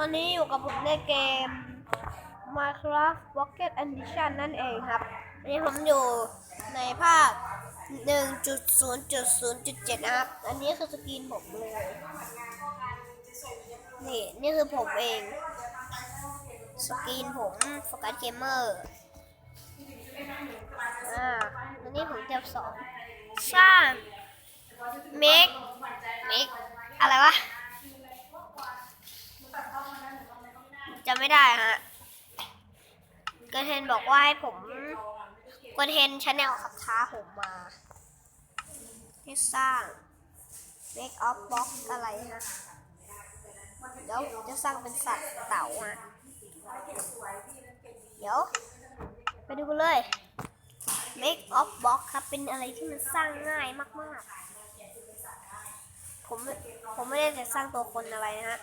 ตอนนี้อยู่กับผมในเกม Minecraft Pocket Edition นั่นเองครับอันนี้ผมอยู่ในภาค 1.0.0.7 นะครับ อันนี้คือสกรีนผมเลย นี่ นี่คือผมเอง สกรีนผมโฟกัสเกมเมอร์ อ่าอันนี้ผมเตรียมสองสร้าง make make อะไรวะ จะไม่ได้ฮะกระเทนบอกว่าให้ผมกระเทนชาแนลขับท้าผมมาให้สร้าง make of box อะไรฮะเดี๋ยวจะสร้างเป็นสัตว์เต่าฮะเดี๋ยว ไปดูกันเลย make of box ครับ เป็นอะไรที่มันสร้างง่ายมาก ๆ ผมผมไม่ได้จะสร้างตัวคนอะไรนะฮะ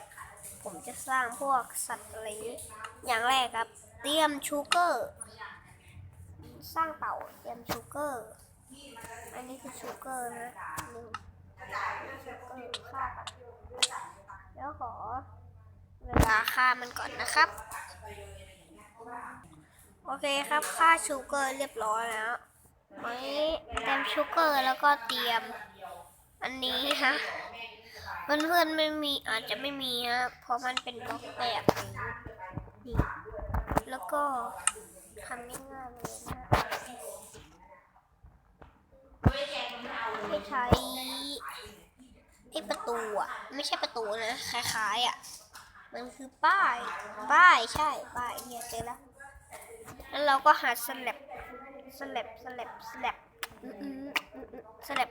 ผมจะสร้างพวกสัตว์อะไรนี้อย่างแรกครับ เตรียมชูเกอร์ สร้างเต่าเตรียมชูเกอร์ อันนี้คือชูเกอร์นะหนึ่งชูเกอร์ฆ่ากันแล้วขอเวลาฆ่ามันก่อนนะครับ โอเคครับฆ่าชูเกอร์เรียบร้อยแล้วไว้เตรียมชูเกอร์แล้วก็เตรียมอันนี้ฮะ เพื่อนๆไม่มีอาจจะไม่มีฮะเพราะมันเป็นบล็อกแบบนี้นี่แล้วก็ทำง่ายๆเลยนะให้ใช้ไอ้ประตูอะ ไม่ใช่ประตูนะคล้ายๆอะ มันคือป้าย ป้ายใช่ ป้ายเนี่ยเจอแล้ว แล้วเราก็หาสลับสลับสลับสลับอืมอืมอืมอืมสลับ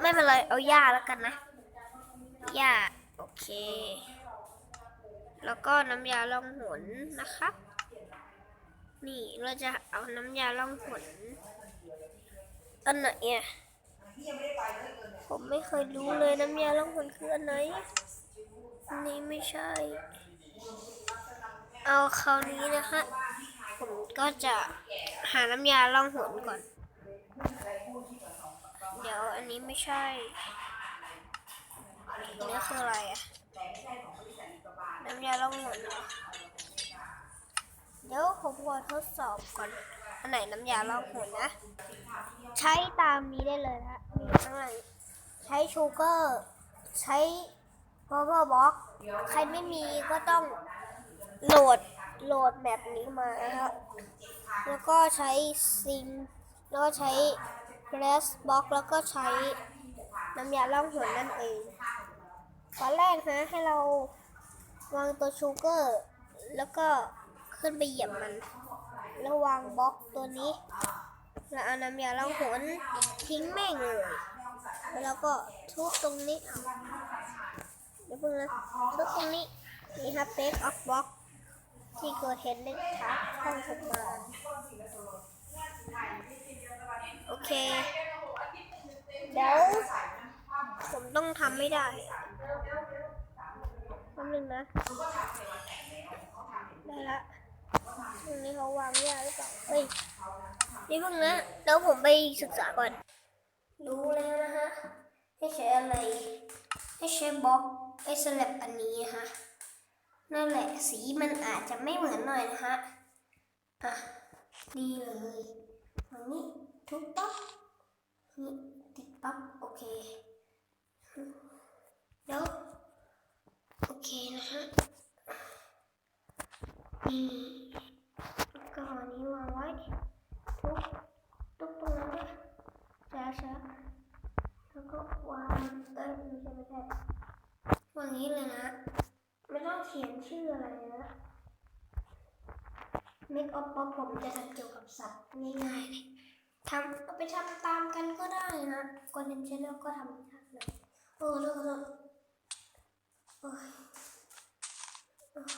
ไม่เป็นไร เอาหญ้าแล้วกันนะหญ้าโอเค แล้วก็น้ำยาล่องหนนะครับ นี่เราจะเอาน้ำยาล่องหนอันไหนอะผมไม่เคยรู้เลยน้ำยาล่องหนคืออันไหนนนี้ไม่ใช่ เอาคราวนี้นะคะ ผมก็จะหาน้ำยาล่องหนก่อน เดี๋ยวอันนี้ไม่ใช่อันนี้คืออะไรอะน้ำยาล่องหนเหรอเดี๋ยวผมขอทดสอบก่อน อันไหนน้ำยาล่องหนนะ ใช้ตามนี้ได้เลยนะมีข้างในใช้ชูเกอร์ ใช้ power box ใครไม่มีก็ต้องโหลดโหลดแบบนี้มานะครับแล้วก็ใช้ซิงแล้วก็ใช้ glass box แล้วก็ใช้น้ำยาล่องหนนั่นเองตอนแรกนะให้เราวางตัวชูเกอร์ แล้วก็ขึ้นไปเหยียบมัน แล้ววางบล็อกตัวนี้ แล้วเอาน้ำยาล่องหนทิ้งแม่งเลยแล้วก็ทุบตรงนี้เอาเดี๋ยวเพิ่งนะทุบตรงนี้นี่ครับเ a กออฟบล็อกที่เกิดเห็นได้ชัดห้องผมมา โอเค เดี๋ยวผมต้องทำไม่ได้แป๊บนึงนะ ได้ละตรงนี้เขาวางยาหรือเปล่า เฮ้ย นี่เพิ่งนะ เดี๋ยวผมไปศึกษาก่อน รู้แล้วนะฮะ ให้ใช้อะไร ให้ใช้บล็อกไอ้สลับอันนี้ฮะ นั่นแหละ สีมันอาจจะไม่เหมือนหน่อยนะฮะ อะ ดีเลยตรงนี้ ทุกปั๊บนี่ติดปั๊บโอเคเดี๋ยวโอเคนะฮะนี่ก็อันนี้วางไว้ทุกทุกตรงนั้นนะช้าช้าแล้วก็วางเอ้ยไม่ใช่ไม่ใช่วางนี้เลยนะไม่ต้องเขียนชื่ออะไรนะ Make up ป๊อปผมจะทำเกี่ยวกับสัตว์ง่ายๆเลยำเอาไปทำตามกันก็ได้นะก่อนทำชแนลก็ทำทักเลยโอ้เลิกเลิกโอ้โอ้ย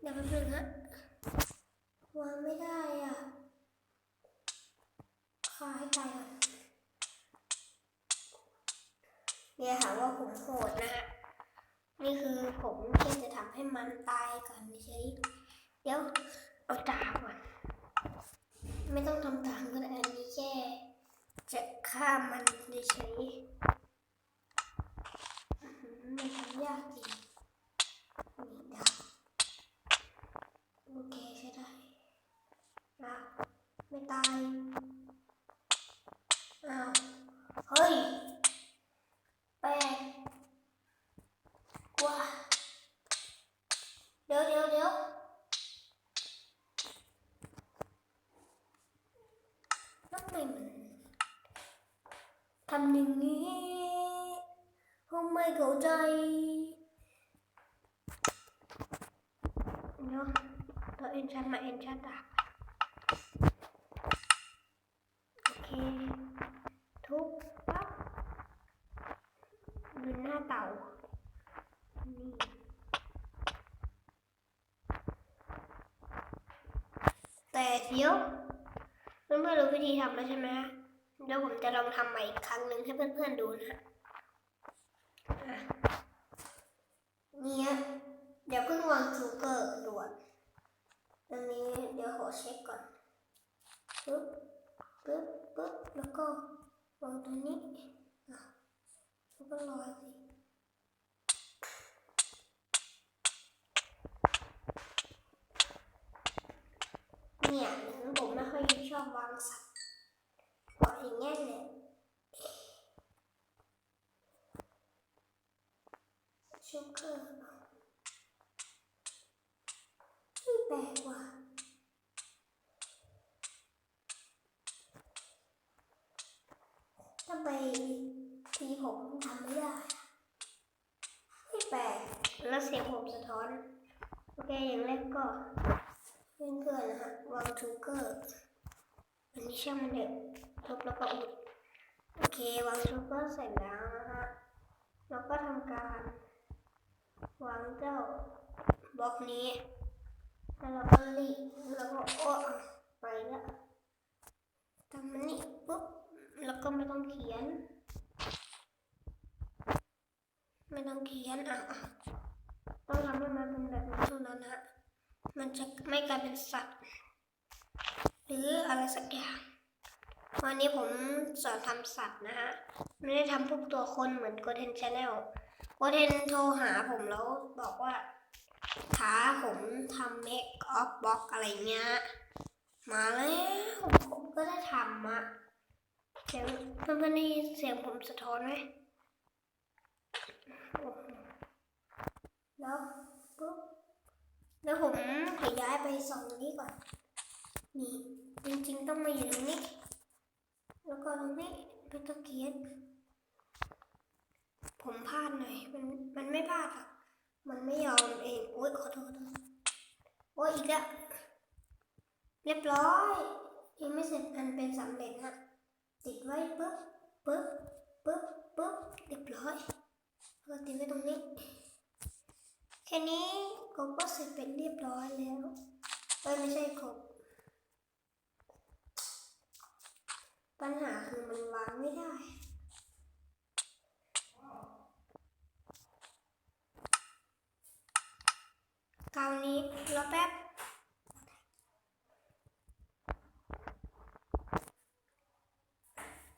เดี๋ยวแป๊บนึงฮะวางไม่ได้อะขอให้ตายก่อนเนี่ยหาว่าผมโหดนะฮะนี่คือผมแค่จะทำให้มันตายก่อนเฉยเดี๋ยว เอาตาก่ะไม่ต้องทำตามก็ได้อันนี้แค่จะฆ่ามันในใช้ไมันทำยากจริงนี่ดาโอเคใช่ได้นะไม่ตายอ้าวเฮ้ยแปลกว่า เนาะเราเอ็นชันมาเอ็นชันดาบโอเค ทุบปั๊บดูหน้าเต่า นี่แต่เดี๋ยวเพื่อนๆรู้วิธีทำแล้วใช่ไหมฮะเดี๋ยวผมจะลองทำใหม่อีกครั้งหนึ่งให้เพื่อนๆดูนะ เนี่ยเดี๋ยวเพิ่งวางชูเกอร์ด่วนตรงนี้เดี๋ยวขอเช็คก่อนปึ๊บปึ๊บปึ๊บแล้วก็วางตรงนี้อะแล้วก็รอยผมไม่ค่อยชอบวางสัตว์เพราะอย่างเงี้ยเนี่ย ชูเกอร์ไม่แปลกว่ะทำไมทีผมทำไม่ได้ไม่แปลกแล้วเสียงผมสะท้อน โอเค อย่างแรกก็เพื่อนๆนะฮะวางทูเกอร์อันนี้ช่างมันเด็กทบแล้วก็อุด โอเควางทูเกอร์เสร็จแล้วนะฮะเราก็ทำการ วางเจ้าบล็อกนี้แล้วเราก็รีแล้วก็อ้ไปแล้วทำมันนี่ปุ๊บแล้วก็ไม่ต้องเขียน ไม่ต้องเขียนอะต้องทำให้มันเป็นแบบนี้เท่านั้นฮะมันจะไม่กลายเป็นสัตว์ หรืออะไรสักอย่างวันนี้ผมสอนทำสัตว์นะฮะ ไม่ได้ทำพวกตัวคนเหมือนโกเทนชาแนล โกเทนโทรหาผมแล้วบอกว่าท้าผมทำเมคออฟบ็อกอะไรเงี้ย มาแล้วผมก็ได้ทำอะเสียงเพื่อนๆได้ยินเสียงผมสะท้อนไหมแล้วปุ๊บแล้วผมขอย้ายไปสองตรงนี้ก่อน นี่ จริงๆต้องมาอยู่ตรงนี้ แล้วก็ตรงนี้เป็นตะเกียบ ผมพลาดหน่อย มันมันไม่พลาดอะ มันไม่ยอมเอง โอ๊ยขอโทษโอ๊ยอีกแล้ว เรียบร้อยยังไม่เสร็จอันเป็นสำเร็จฮะ ติดไว้ปึ๊บปึ๊บปึ๊บปึ๊บเรียบร้อยแล้วก็ติดไว้ตรงนี้ แค่นี้กบก็เสร็จเป็นเรียบร้อยแล้วเอ้ไม่ใช่กบปัญหาคือมันวางไม่ได้ คราว นี้รอแป๊บ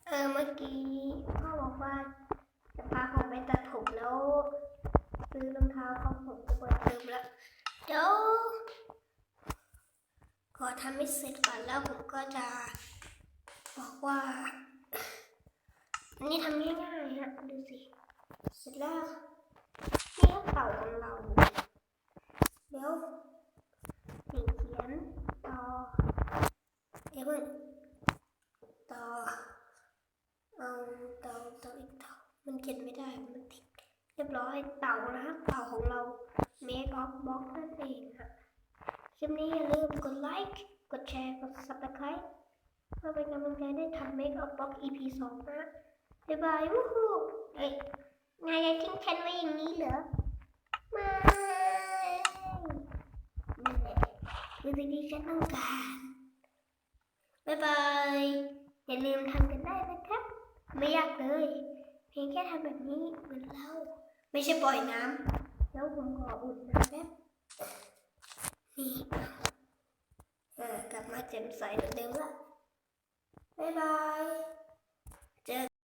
เออเมื่อกี้พ่อบอกว่าจะพาผมไปตัดผมแล้วซื้อรองเท้าของผมจะเปิดเทอมแล้วเดี๋ยวขอทำให้เสร็จก่อนแล้วผมก็จะบอกว่าอันนี้ทำง่ายๆฮะดูสิ เสร็จแล้วนี่ก็เต่าของเรา เดี๋ยวนี่เขียนต่อเอ้ยเพิ่งต่อ เอาเต่าเต่าอีกเต่ามันเขียนไม่ได้ มันติด เรียบร้อยเต่านะครับเต่าของเรา Make of Box นั่นเองค่ะ คลิปนี้อย่าลืมกดไลค์ กดแชร์ กด subscribe เพื่อเป็นกำลังใจได้ทำ Make of Box EP 2 นะ บ๊ายบายวู้ฮู้เอ้ยนายจะทิ้งฉันไว้อย่างนี้เหรอ ไม่นั่นแหละคือสิ่งที่ฉันต้องการ บ๊ายบาย อย่าลืมทำกันได้นะครับ ไม่ยากเลย เพียงแค่ทำแบบนี้เหมือนเรา ไม่ใช่ปล่อยน้ำ แล้วผมขออุ่นน้ำแป๊บ นี่กลับมาเจ็มใสเหมือนเดิมละบ๊ายบาย